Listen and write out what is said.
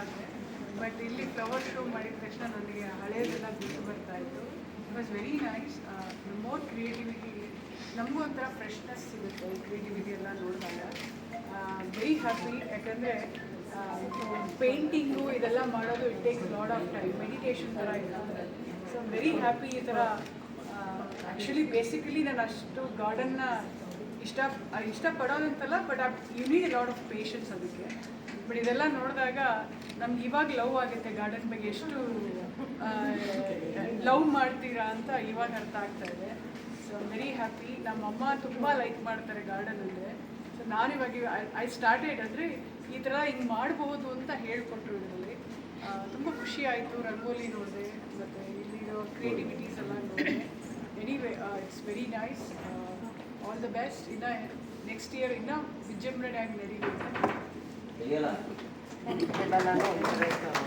ಆದರೆ ಬಟ್ ಇಲ್ಲಿ flower show ಮಾಡಿದ ತಕ್ಷಣ ನನಗೆ ಹಳೆಯದೆಲ್ಲ ಬಿಟ್ಟು ಬರ್ತಾ ಇತ್ತು. It was very nice more creativity ನಮಗೂ ಒಂಥರ ಫ್ರೆಶ್ನೆಸ್ ಸಿಗುತ್ತೆ ಕ್ರಿಯೇಟಿವಿಟಿ ಎಲ್ಲ ನೋಡಿದಾಗ. ವೆರಿ ಹ್ಯಾಪಿ ಯಾಕಂದರೆ ಪೇಂಟಿಂಗು ಇದೆಲ್ಲ ಮಾಡೋದು it takes lot of time meditation ಥರ ಇಲ್ಲ. ಸೊ ವೆರಿ ಹ್ಯಾಪಿ ಈ ಥರ ಆ್ಯಕ್ಚುಲಿ ಬೇಸಿಕಲಿ ನಾನು ಅಷ್ಟು ಗಾರ್ಡನ್ನ ಇಷ್ಟ, ಇಷ್ಟಪಡೋದಂತಲ್ಲ but you need lot of patience ಅದಕ್ಕೆ. ಬಟ್ ಇದೆಲ್ಲ ನೋಡಿದಾಗ ನಮ್ಗೆ ಇವಾಗ ಲವ್ ಆಗುತ್ತೆ ಗಾರ್ಡನ್ ಬಗ್ಗೆ ಎಷ್ಟು ಲವ್ ಮಾಡ್ತೀರಾ ಅಂತ ಇವಾಗ ಅರ್ಥ ಆಗ್ತಾ ಇದೆ. ಸೊ ವೆರಿ ಹ್ಯಾಪಿ ನಮ್ಮಮ್ಮ ತುಂಬ ಲೈಕ್ ಮಾಡ್ತಾರೆ ಗಾರ್ಡನ್ ಅಂದರೆ ಸೊ ನಾನಿವಾಗ ಐ ಸ್ಟಾರ್ಟೆಡ್ ಅಂದರೆ ಈ ಥರ ಹಿಂಗೆ ಮಾಡ್ಬೋದು ಅಂತ ಹೇಳಿಕೊಟ್ರು ಇದರಲ್ಲಿ. ತುಂಬ ಖುಷಿ ಆಯಿತು ರಂಗೋಲಿ ನೋಡಿದೆ, ಮತ್ತು ಇಲ್ಲಿರೋ ಕ್ರಿಯೇಟಿವಿಟೀಸ್ ಎಲ್ಲ ನೋಡಿದೆ. Anyway it's very nice all the best ಇನ್ನ ನೆಕ್ಸ್ಟ್ ಇಯರ್ ಇನ್ನೂ ವಿಜೃಂಭಣೆಯಾಗಿ ನಡೀಲಿ ಅಂತ ತೆಗಿಯಲ್ಲ ಎಲ್ಲ ನಾನು